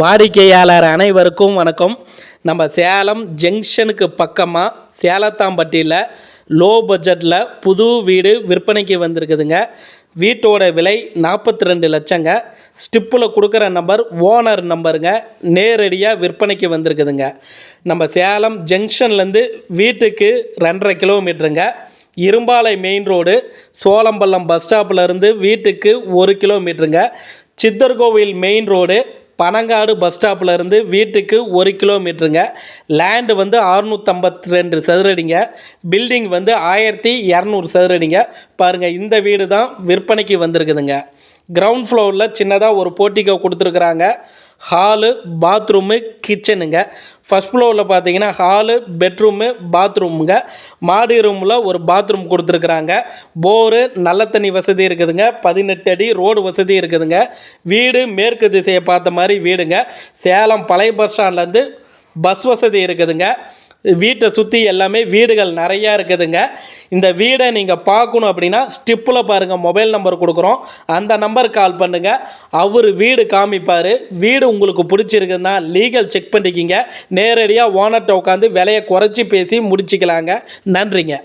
வாடிக்கையாளர் அனைவருக்கும் வணக்கம். நம்ம சேலம் ஜங்ஷனுக்கு பக்கமாக சேலத்தாம்பட்டியில் லோ பட்ஜெட்டில் புது வீடு விற்பனைக்கு வந்திருக்குதுங்க. வீட்டோட விலை நாற்பத்தி ரெண்டு லட்சங்க. ஸ்டிப்பில் கொடுக்குற நம்பர் ஓனர் நம்பருங்க. நேரடியாக விற்பனைக்கு வந்திருக்குதுங்க. நம்ம சேலம் ஜங்ஷன்லேருந்து வீட்டுக்கு ரெண்டரை கிலோமீட்டருங்க. Irumbalai main road Solampallam bus ஸ்டாப்பில் இருந்து வீட்டுக்கு ஒரு கிலோமீட்டருங்க. Chitharkovil main road Panangadu bus ஸ்டாப்லேருந்து இருந்து வீட்டுக்கு ஒரு கிலோமீட்டருங்க லேண்டு வந்து அறுநூற்றம்பத்தி ரெண்டு சதுரடிங்க. பில்டிங் வந்து ஆயிரத்தி இரநூறு சதுரடிங்க. பாருங்கள் இந்த வீடு தான் விற்பனைக்கு வந்திருக்குதுங்க. கிரவுண்ட் ஃப்ளோரில் சின்னதாக ஒரு போட்டிக்கோ கொடுத்துருக்குறாங்க. Hall bathroom கிச்சனுங்க. ஃபஸ்ட் ஃப்ளோரில் பார்த்தீங்கன்னா ஹாலு பெட்ரூமு பாத்ரூமுங்க. மாடி ரூமில் ஒரு பாத்ரூம் கொடுத்துருக்குறாங்க. போரு நல்ல தண்ணி வசதி இருக்குதுங்க. பதினெட்டு அடி ரோடு வசதி இருக்குதுங்க. வீடு மேற்கு திசையை பார்த்த மாதிரி வீடுங்க. சேலம் பழைய பஸ் ஸ்டாண்ட்லேருந்து பஸ் வசதி இருக்குதுங்க. வீட்டை சுற்றி எல்லாமே வீடுகள் நிறையா இருக்குதுங்க. இந்த வீடை நீங்கள் பார்க்கணும் அப்படின்னா ஸ்டிப்பில் பாருங்கள் மொபைல் நம்பர் கொடுக்குறோம். அந்த நம்பருக்கு கால் பண்ணுங்கள் அவர் வீடு காமிப்பார். வீடு உங்களுக்கு பிடிச்சிருக்குதுன்னா லீகல் செக் பண்ணிக்கிங்க. நேரடியாக ஓனர்கிட்ட உட்காந்து விலையை குறைச்சி பேசி முடிச்சுக்கலாங்க. நன்றிங்க.